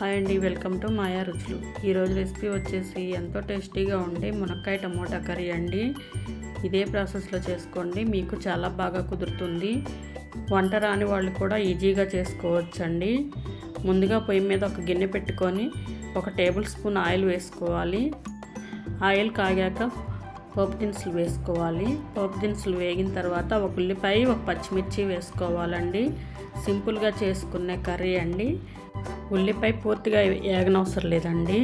Hi అండి welcome to మాయా రుచులు. ఈరోజు రెసిపీ వచ్చేసి ఎంతో టేస్టీగా ఉండే మునక్కాయ టమోటా కర్రీ అండి. ఇదే ప్రాసెస్లో చేసుకోండి మీకు చాలా బాగా కుదురుతుంది. వంట రాని వాళ్ళు కూడా ఈజీగా చేసుకోవచ్చండి. ముందుగా పొయ్యి మీద ఒక గిన్నె పెట్టుకొని ఒక టేబుల్ స్పూన్ ఆయిల్ వేసుకోవాలి. ఆయిల్ కాగాక పోపు దినుసులు వేసుకోవాలి. పోపు దినుసులు వేగిన తర్వాత ఒక ఉల్లిపాయ ఒక పచ్చిమిర్చి వేసుకోవాలండి. సింపుల్గా చేసుకునే కర్రీ అండి. ఉల్లిపాయ పూర్తిగా ఏగనవసరం లేదండి.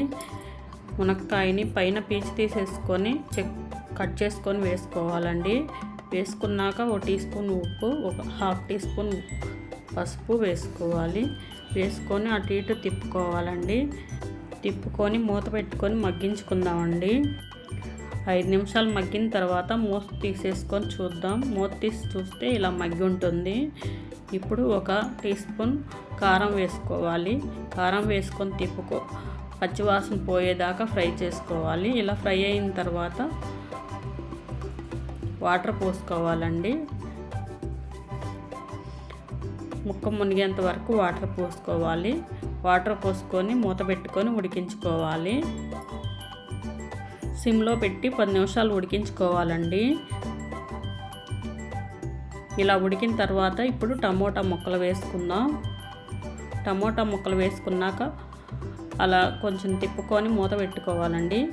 మునక్కాయని పైన పీచు తీసేసుకొని చెక్ కట్ చేసుకొని వేసుకోవాలండి. వేసుకున్నాక ఒక టీ స్పూన్ ఉప్పు ఒక హాఫ్ టీ స్పూన్ పసుపు వేసుకోవాలి. వేసుకొని అటు ఇటు తిప్పుకోవాలండి. తిప్పుకొని మూత పెట్టుకొని మగ్గించుకుందామండి. ఐదు నిమిషాలు మగ్గిన తర్వాత మూత తీసేసుకొని చూద్దాం. మూత తీసి చూస్తే ఇలా మగ్గి ఉంటుంది. ఇప్పుడు ఒక టీ స్పూన్ కారం వేసుకోవాలి. కారం వేసుకొని తిప్పుకో. పచ్చివాసన పోయేదాకా ఫ్రై చేసుకోవాలి. ఇలా ఫ్రై అయిన తర్వాత వాటర్ పోసుకోవాలండి. ముక్క మునిగేంత వరకు వాటర్ పోసుకోవాలి. వాటర్ పోసుకొని మూత పెట్టుకొని ఉడికించుకోవాలి. సిమ్లో పెట్టి పది నిమిషాలు ఉడికించుకోవాలండి. ఇలా ఉడికిన తర్వాత ఇప్పుడు టమోటా ముక్కలు వేసుకుందాం. టమోటా ముక్కలు వేసుకున్నాక అలా కొంచెం తిప్పుకొని మూత పెట్టుకోవాలండి.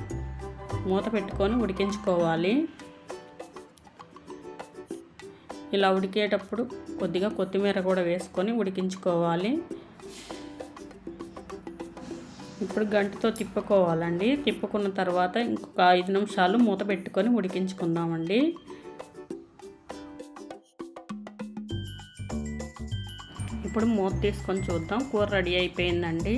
మూత పెట్టుకొని ఉడికించుకోవాలి. ఇలా ఉడికేటప్పుడు కొద్దిగా కొత్తిమీర కూడా వేసుకొని ఉడికించుకోవాలి. ఇప్పుడు గంటతో తిప్పుకోవాలండి. తిప్పుకున్న తర్వాత ఇంకొక ఐదు నిమిషాలు మూత పెట్టుకొని ఉడికించుకుందామండి. ఇప్పుడు మూత తీసుకొని చూద్దాం. కూర రెడీ అయిపోయిందండి.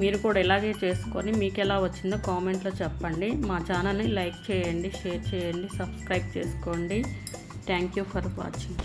మీరు కూడా ఇలాగే చేసుకొని మీకు ఎలా వచ్చిందో కామెంట్లో చెప్పండి. మా ఛానల్ని లైక్ చేయండి షేర్ చేయండి సబ్స్క్రైబ్ చేసుకోండి. Thank you for watching.